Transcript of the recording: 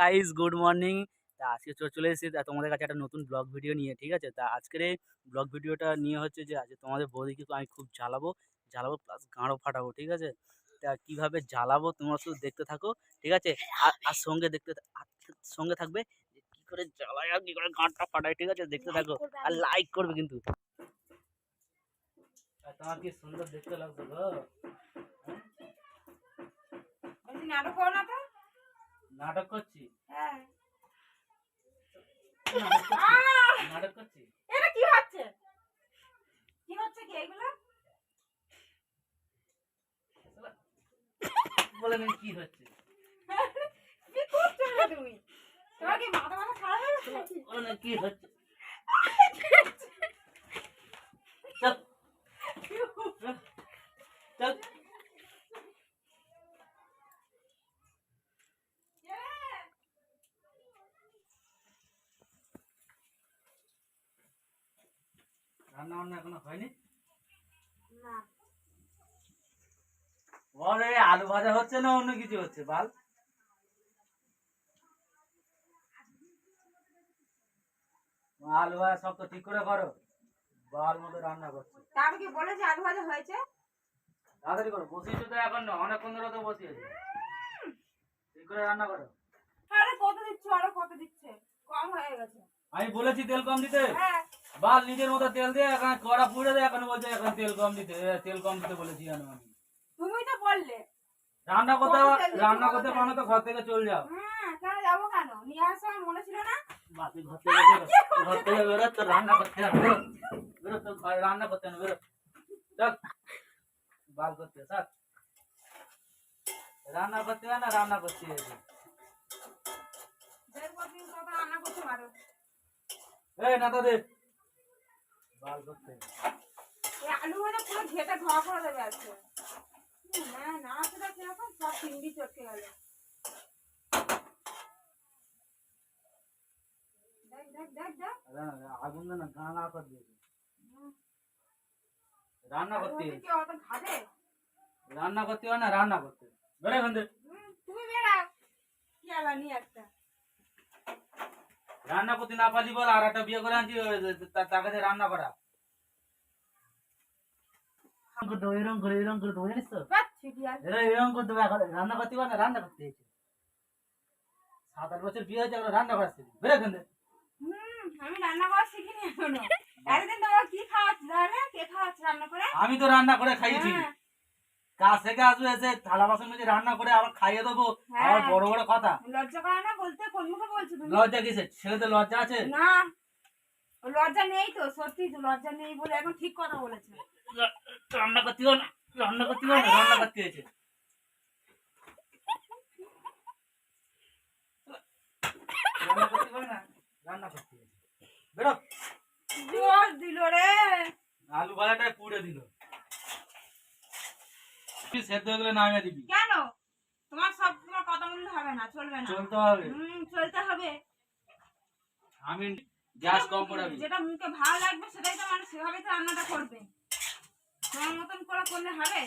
Guys good morning তা আজকে চলে এসেছি। তা তোমাদের কাছে একটা নতুন ব্লগ ভিডিও নিয়ে ঠিক আছে? তা আজকের এই ব্লগ ভিডিওটা নিয়ে হচ্ছে যে আজকে তোমাদের বৌদিকে আমি খুব জ্বালাবো। জ্বালাবো প্লাস গাঁড়ো ফাটাবো ঠিক আছে? তা কীভাবে জ্বালাবো তোমরা শুধু দেখতে থাকো ঠিক আছে? আর আর সঙ্গে দেখতে সঙ্গে থাকবে কি করে জ্বালায় আর কি করে গাঁটটা ফাটায় ঠিক আছে? দেখতে থাকো আর লাইক করবে কিন্তু। তোমার কি সুন্দর দেখতে লাগছে গো? করো না তো। নাটক করছি। হ্যাঁ। নাটক করছি। এটা কি হচ্ছে? কি হচ্ছে কি এগুলো? বলে নেন কি হচ্ছে। কি করছ তুমি? তোমার কি মাথা মাথা খারাপ হয়ে গেছে কি হচ্ছে চল চল রান্না বান্না এখনও হয়নি? বলে আলু ভাজা হচ্ছে না অন্য কিছু হচ্ছে? বাল। আলু ভাজা সব তো ঠিক করে করো। বাল মতো রান্না করছে। তা আমি কি বলেছি আলু ভাজা হয়েছে? তাড়াতাড়ি করো বসিয়েছো তো এখন না অনেকক্ষণ ধরে তো বসিয়েছো। ঠিক করে রান্না করো। আরে কত দিচ্ছে? আরও কত দিচ্ছে? কম হয়ে গেছে। আমি বলেছি তেল কম দিতে। হ্যাঁ। বাল নিজের মতো তেল দিয়ে এখন কড়া পুড়ে দেয় এখন বলছে এখন তেল কম দিতে তেল কম দিতে বলেছি আমি। তুমি তো বললে। রান্না করতে রান্না করতে? পারো তো ঘর থেকে চলে যাও। হ্যাঁ রান্না করতে রান্না করতে হবে বেরো। চল। বাল করতে স্যার রান্না করতে না রান্না করতে রান্না পারো। এই বাল করতে হবে। এই আলু ভাজা পুরো ঘেটে ধোয়া করে দেবে আজকে হুম, না না সেটা কীরকম সব চিংড়ি চটকে গেল দেখ দেখ দেখ দেখ রা- আগুন না গা না করে দিয়েছে রান্না আলু করতে ভাজা হবে। কি অত ঘাটে রান্না করতে হয় না রান্না করতে হবে। বেরো এখান থেকে। হুম, তুমি বেড়াও কি আলা নিয়ে একটা রান্না করতে না পারি বল আর একটা বিয়ে করে আনছি তার কাছে রান্না করা। এরকম করতে এরকম করে এরকম জানিস তো? বাহ, ছিটি আর এরা এরকম করতে রান্না করতে পারে রান্না করতে সাত আট বছর বিয়ে হয়েছে এখন রান্না করা শিখি বেরো এখান আমি রান্না করা শিখিনি এখনও। একদিন তোমার কি খাওয়াচ্ছি কে খাওয়াচ্ছি রান্না করে? আমি তো রান্না করে খাইয়েছি। হ্যাঁ, কাজ থেকে আসবে এসে থালা বাসন মেজে রান্না করে আবার খাইয়ে দেবো। হ্যাঁ। আবার বড় বড় কথা। লজ্জা করে না বলতে? কোন মুখে বলছো তুমি? লজ্জা কিসে ছেলেদের লজ্জা আছে? না। লজ্জা নেই তো সত্যি তো লজ্জা নেই বলে এখন ঠিক কথা বলেছে। রান্না করতে হবে না? রান্না করতে না? রান্না করতে হয়েছে। রান্না করতে না? রান্না করতে বেরো। জোর দিল রে। আলু ভাজাটা পুড়ে দিল। সেদ্ধ হয়ে গেলে নামিয়ে দিবি। কেন? তোমার সব তোমার কথা বললে হবে না চলবে না। চলতে হবে। হুম চলতে হবে। আমি গ্যাস যেটা কম মুখে- পড়াবি যেটা মুখে ভালো লাগবে সেটাই তো মানুষ সেভাবে তো রান্নাটা করবে। তোমার মতন করে করলে হবে?